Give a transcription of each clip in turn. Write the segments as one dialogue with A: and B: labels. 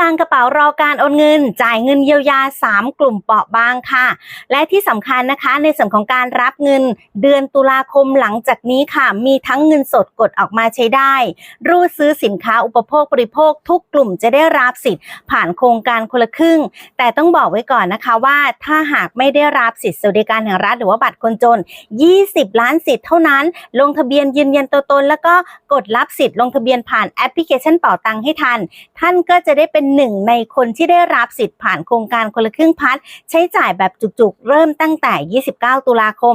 A: กางกระเป๋ารอการโอนเงิน จ่ายเงินเยียวยา 3 กลุ่มเปราะบางค่ะ และที่สำคัญนะคะในส่วนของการรับเงินเดือนตุลาคมหลังจากนี้ค่ะ มีทั้งเงินสดกดออกมาใช้ได้ รูดซื้อสินค้าอุปโภคบริโภค ทุกกลุ่มจะได้รับสิทธิ์ ผ่านโครงการคนละครึ่ง แต่ต้องบอกไว้ก่อนนะคะว่าถ้าหากไม่ได้รับสิทธิ์สวัสดิการแห่งรัฐหรือว่าบัตรคนจน 20 ล้านสิทธิ์เท่านั้น ลงทะเบียนยืนยันตัวตน แล้วก็กดรับสิทธิ์ลงทะเบียนผ่านแอปพลิเคชันเป่าตังค์ให้ทัน ท่านก็จะได้เป็นหนึ่งในคนที่ได้รับสิทธิ์ผ่านโครงการคนละครึ่งพัดใช้จ่ายแบบจุกๆ เริ่มตั้งแต่ 29 ตุลาคม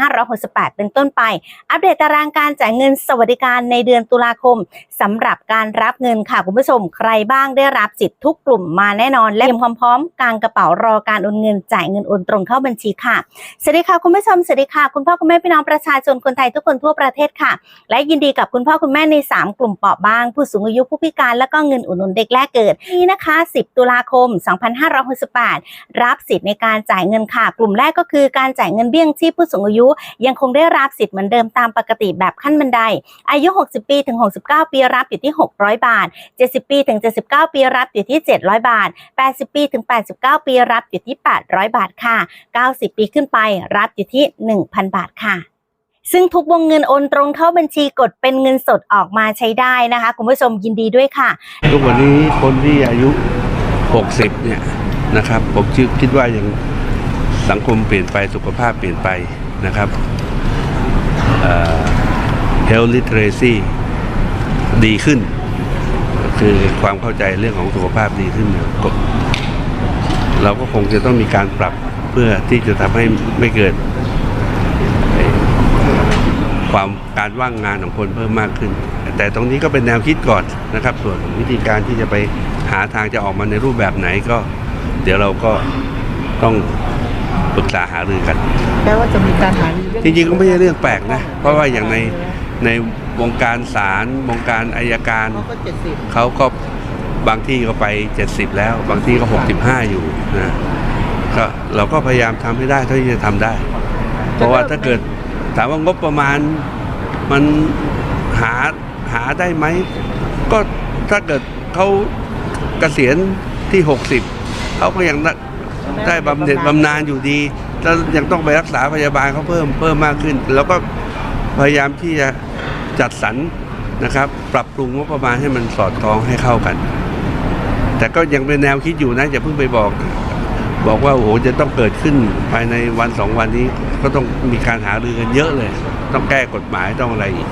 A: 2568 เป็นต้นไป อัปเดตตารางการจ่ายเงินสวัสดิการในเดือนตุลาคมสำหรับการรับเงินค่ะคุณผู้ชม ใครบ้างได้รับสิทธิ์ทุกกลุ่มมาแน่นอน และเตรียมความพร้อมกลางกระเป๋ารอการโอนเงินจ่ายเงินโอนตรงเข้าบัญชีค่ะสวัสดีค่ะคุณผู้ชมสวัสดีค่ะคุณพ่อคุณแม่พี่น้องประชาชนคนไทยทุกคนทั่วประเทศค่ะ และยินดีกับคุณพ่อคุณแม่ใน 3 กลุ่มเปราะบาง ผู้สูงอายุผู้พิการและก็เงินอุดหนุนเด็กแรกเกิดนี่นะคะ 10 ตุลาคม 2568 รับสิทธิ์ในการจ่ายเงินค่ะ กลุ่มแรกก็คือการจ่ายเงินเบี้ยงชีพผู้สูงอายุ ยังคงได้รับสิทธิ์เหมือนเดิมตามปกติแบบขั้นบันได อายุ 60 ปีถึง 69 ปีรับอยู่ที่ 600 บาท 70 ปีถึง 79 ปีรับอยู่ที่ 700 บาท 80 ปีถึง 89 ปีรับอยู่ที่ 800 บาทค่ะ 90 ปีขึ้นไปรับอยู่ที่ 1,000 บาทค่ะ ซึ่งทุกวงเงินโอนตรงเข้าบัญชีกดเป็นเงินสดออกมาใช้ได้นะคะ คุณผู้ชมยินดีด้วยค่ะ
B: ทุกวันนี้คนที่อายุ 60 เนี่ยนะครับ ผมคิดว่ายังสังคมเปลี่ยนไปสุขภาพเปลี่ยนไปนะครับ health literacy ดีขึ้น คือความเข้าใจเรื่องของสุขภาพดีขึ้นเนี่ยเราก็คงจะต้องมีการปรับเพื่อที่จะทำให้ไม่เกิด ความการว่างงานของคนเพิ่มมากขึ้น แต่ตรงนี้ก็เป็นแนวคิดก่อนนะครับ ส่วนวิธีการที่จะไปหาทางจะออกมาในรูปแบบไหนก็ เดี๋ยวเราก็ต้องปรึกษาหารือกัน
C: แม้ว่าจะมีการหารือเรื่อง
B: จริงๆก็ไม่ใช่เรื่องแปลกนะ เพราะว่าอย่างในในวงการศาลวงการอายการ
C: เขาก็เจ็ดสิบ
B: เขาก็บางที่ก็ไป 70 แล้ว บางที่ก็ 65 อยู่นะก็เราก็พยายามทำให้ได้เท่าที่จะทำได้ เพราะว่าถ้าเกิด ถามว่างบประมาณมันหาหาได้ไหม ก็ถ้าเกิดเขาเกษียณที่ 60เขาก็ยังได้ได้บำเหน็จบำนาญอยู่ดีแล้วยังต้องไปรักษาพยาบาลเขาเพิ่มเพิ่มมากขึ้น แล้วก็พยายามที่จะจัดสรรนะครับ ปรับปรุงงบประมาณให้มันสอดคล้องให้เข้ากัน แต่ก็ยังเป็นแนวคิดอยู่นะอย่าเพิ่งไปบอก บอกว่าโอ้โหจะต้องเกิดขึ้นภายในวันสองวันนี้ก็ต้องมีการหารือกันเยอะเลย ต้องแก้กฎหมายต้องอะไรอีก